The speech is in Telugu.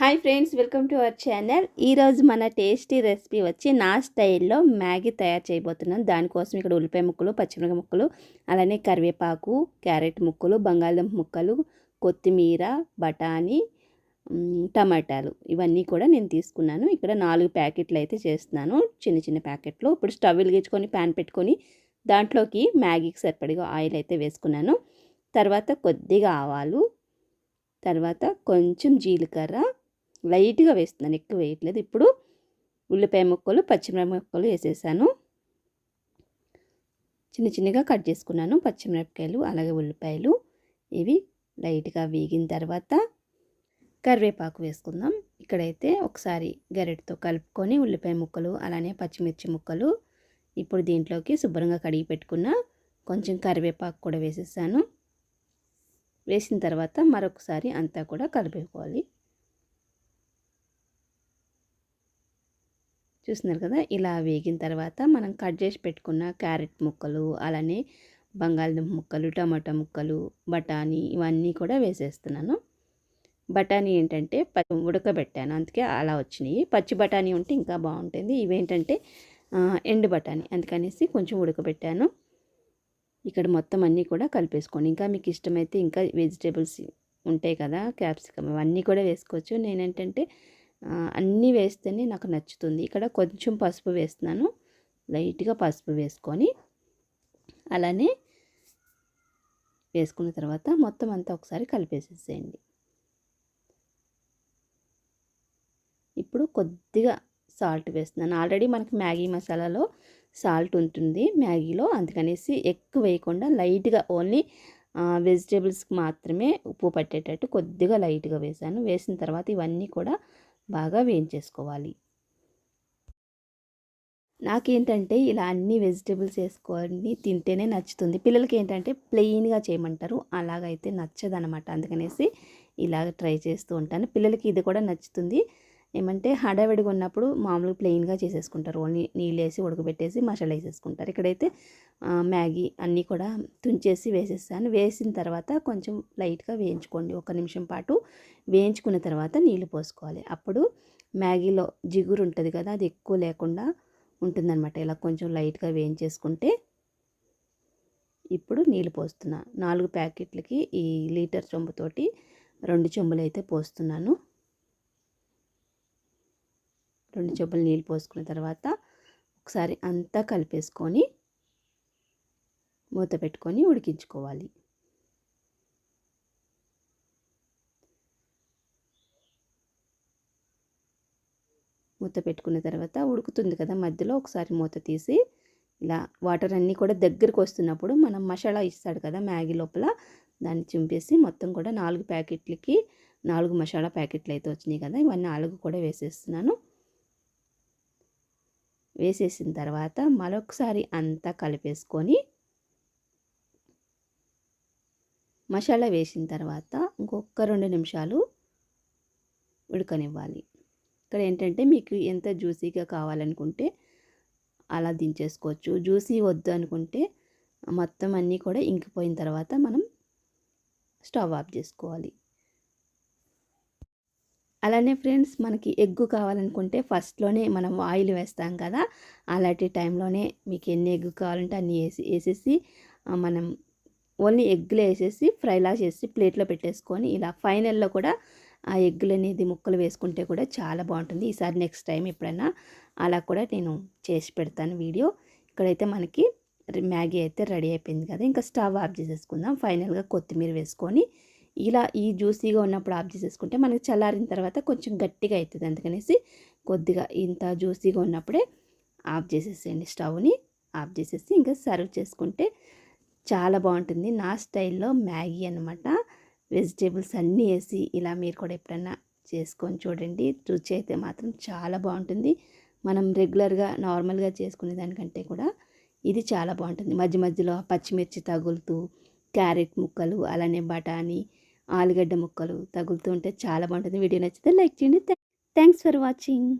Hi friends welcome to our channel. ఈరోజు మన టేస్టీ రెసిపీ వచ్చి నా స్టైల్లో మ్యాగీ తయారు చేయబోతున్నాను. దానికోసం ఇక్కడ ఉల్లిపాయ ముక్కలు పచ్చిమిరప ముక్కలు అలానే కరివేపాకు క్యారెట్ ముక్కలు బంగాళదుంప ముక్కలు కొత్తిమీర బఠానీ టమాటాలు ఇవన్నీ కూడా నేను తీసుకున్నాను. ఇక్కడ నాలుగు ప్యాకెట్లు అయితే చేస్తున్నాను. చిన్న చిన్న ప్యాకెట్లు. ఇప్పుడు స్టవ్ వెలిగించుకొని ప్యాన్ పెట్టుకొని దాంట్లోకి మ్యాగీకి సరిపడిగా ఆయిల్ అయితే వేసుకున్నాను. తర్వాత కొద్దిగా ఆవాలు తర్వాత కొంచెం జీలకర్ర లైట్గా వేస్తున్నాను. ఎక్కువ వేయట్లేదు. ఇప్పుడు ఉల్లిపాయ ముక్కలు పచ్చిమిరపకాయ ముక్కలు వేసేసాను. చిన్న చిన్నగా కట్ చేసుకున్నాను. పచ్చిమిరపకాయలు అలాగే ఉల్లిపాయలు. ఇవి లైట్గా వేగిన తర్వాత కరివేపాకు వేసుకుందాం. ఇక్కడైతే ఒకసారి గరెటతో కలుపుకొని ఉల్లిపాయ ముక్కలు అలానే పచ్చిమిర్చి ముక్కలు ఇప్పుడు దీంట్లోకి శుభ్రంగా కడిగి పెట్టుకున్న కొంచెం కరివేపాకు కూడా వేసేసాను. వేసిన తర్వాత మరొకసారి అంతా కూడా కలిపేసుకోవాలి. చూస్తున్నారు కదా ఇలా వేగిన తర్వాత మనం కట్ చేసి పెట్టుకున్న క్యారెట్ ముక్కలు అలానే బంగాళదుంప ముక్కలు టమాటా ముక్కలు బఠానీ ఇవన్నీ కూడా వేసేస్తున్నాను. బఠానీ ఏంటంటే ఉడకబెట్టాను అందుకే అలా వచ్చినాయి. పచ్చి బఠానీ ఉంటే ఇంకా బాగుంటుంది. ఇవేంటంటే ఎండు బఠానీ అందుకనేసి కొంచెం ఉడకబెట్టాను. ఇక్కడ మొత్తం అన్నీ కూడా కలిపేసుకోండి. ఇంకా మీకు ఇష్టమైతే ఇంకా వెజిటేబుల్స్ ఉంటాయి కదా క్యాప్సికమ్ అవన్నీ కూడా వేసుకోవచ్చు. నేనేంటంటే అన్నీ వేస్తేనే నాకు నచ్చుతుంది. ఇక్కడ కొంచెం పసుపు వేస్తున్నాను. లైట్గా పసుపు వేసుకొని అలానే వేసుకున్న తర్వాత మొత్తం అంతా ఒకసారి కలిపేసేసేయండి. ఇప్పుడు కొద్దిగా సాల్ట్ వేస్తున్నాను. ఆల్రెడీ మనకి మ్యాగీ మసాలాలో సాల్ట్ ఉంటుంది. మ్యాగీలో అందుకనేసి ఎక్కువ వేయకుండా లైట్గా ఓన్లీ వెజిటేబుల్స్కి మాత్రమే ఉప్పు పట్టేటట్టు కొద్దిగా లైట్గా వేసాను వేసిన తర్వాత ఇవన్నీ కూడా బాగా వేయించేసుకోవాలి. నాకేంటంటే ఇలా అన్ని వెజిటేబుల్స్ వేసుకొని తింటేనే నచ్చుతుంది. పిల్లలకి ఏంటంటే ప్లెయిన్గా చేయమంటారు. అలాగైతే నచ్చదనమాట. అందుకనేసి ఇలాగ ట్రై చేస్తూ ఉంటాను. పిల్లలకి ఇది కూడా నచ్చుతుంది. ఏమంటే హడావిడిగా ఉన్నప్పుడు మామూలుగా ప్లెయిన్గా చేసేసుకుంటారు. ఓన్లీ నీళ్ళు వేసి ఉడకబెట్టేసి మసాలా వేసేసుకుంటారు. ఇక్కడైతే మ్యాగీ అన్నీ కూడా తుంచేసి వేసేస్తాను. వేసిన తర్వాత కొంచెం లైట్గా వేయించుకోండి. ఒక నిమిషం పాటు వేయించుకున్న తర్వాత నీళ్ళు పోసుకోవాలి. అప్పుడు మ్యాగీలో జిగురు ఉంటుంది కదా అది ఎక్కువ లేకుండా ఉంటుందన్నమాట. ఇలా కొంచెం లైట్గా వేయించేసుకుంటే ఇప్పుడు నీళ్ళు పోస్తున్నా. నాలుగు ప్యాకెట్లకి ఈ లీటర్ చెంబుతోటి రెండు చెంబులు అయితే పోస్తున్నాను. రెండు చెంబులు నీళ్ళు పోసుకున్న తర్వాత ఒకసారి అంతా కలిపేసుకొని మూత పెట్టుకొని ఉడికించుకోవాలి. మూత పెట్టుకున్న తర్వాత ఉడుకుతుంది కదా మధ్యలో ఒకసారి మూత తీసి ఇలా వాటర్ అన్నీ కూడా దగ్గరికి వస్తున్నప్పుడు మనం మసాలా ఇస్తాడు కదా మ్యాగీ లోపల దాన్ని చింపేసి మొత్తం కూడా నాలుగు ప్యాకెట్లకి నాలుగు మసాలా ప్యాకెట్లు అయితే వచ్చినాయి కదా ఇవన్నీ నాలుగు కూడా వేసేస్తున్నాను. వేసేసిన తర్వాత మరొకసారి అంతా కలిపేసుకొని మసాలా వేసిన తర్వాత ఇంకొక రెండు నిమిషాలు ఉడకనివ్వాలి. ఇక్కడ ఏంటంటే మీకు ఎంత జ్యూసీగా కావాలనుకుంటే అలా దించేసుకోవచ్చు. జ్యూసీ వద్దు అనుకుంటే మొత్తం అన్నీ కూడా ఇంకిపోయిన తర్వాత మనం స్టవ్ ఆఫ్ చేసుకోవాలి. అలానే ఫ్రెండ్స్ మనకి ఎగ్గు కావాలనుకుంటే ఫస్ట్లోనే మనం ఆయిల్ వేస్తాం కదా అలాంటి టైంలోనే మీకు ఎన్ని ఎగ్గు కావాలంటే అన్ని వేసి వేసేసి మనం ఓన్లీ ఎగ్గులు వేసేసి ఫ్రైలా చేసి ప్లేట్లో పెట్టేసుకొని ఇలా ఫైనల్లో కూడా ఆ ఎగ్గులు అనేది ముక్కలు వేసుకుంటే కూడా చాలా బాగుంటుంది. ఈసారి నెక్స్ట్ టైం ఎప్పుడైనా అలా కూడా నేను చేసి పెడతాను వీడియో. ఇక్కడైతే మనకి మ్యాగీ అయితే రెడీ అయిపోయింది కదా ఇంకా స్టవ్ ఆఫ్ చేసేసుకుందాం. ఫైనల్గా కొత్తిమీర వేసుకొని ఇలా ఈ జ్యూసీగా ఉన్నప్పుడు ఆఫ్ చేసేసుకుంటే మనకి చల్లారిన తర్వాత కొంచెం గట్టిగా అవుతుంది. అందుకనేసి కొద్దిగా ఇంత జ్యూసీగా ఉన్నప్పుడే ఆఫ్ చేసేసేయండి స్టవ్ని. ఆఫ్ చేసేసి ఇంకా సర్వ్ చేసుకుంటే చాలా బాగుంటుంది. నా స్టైల్లో మ్యాగీ అనమాట వెజిటేబుల్స్ అన్నీ వేసి ఇలా మీరు కూడా ఎప్పుడన్నా చేసుకొని చూడండి. రుచి అయితే మాత్రం చాలా బాగుంటుంది. మనం రెగ్యులర్గా నార్మల్గా చేసుకునే దానికంటే కూడా ఇది చాలా బాగుంటుంది. మధ్య మధ్యలో పచ్చిమిర్చి తగులుతూ క్యారెట్ ముక్కలు అలానే బఠానీ ఆలుగడ్డ ముక్కలు తగులుతుంటే చాలా బాగుంటుంది. వీడియో నచ్చితే లైక్ చేయండి. Thanks for watching.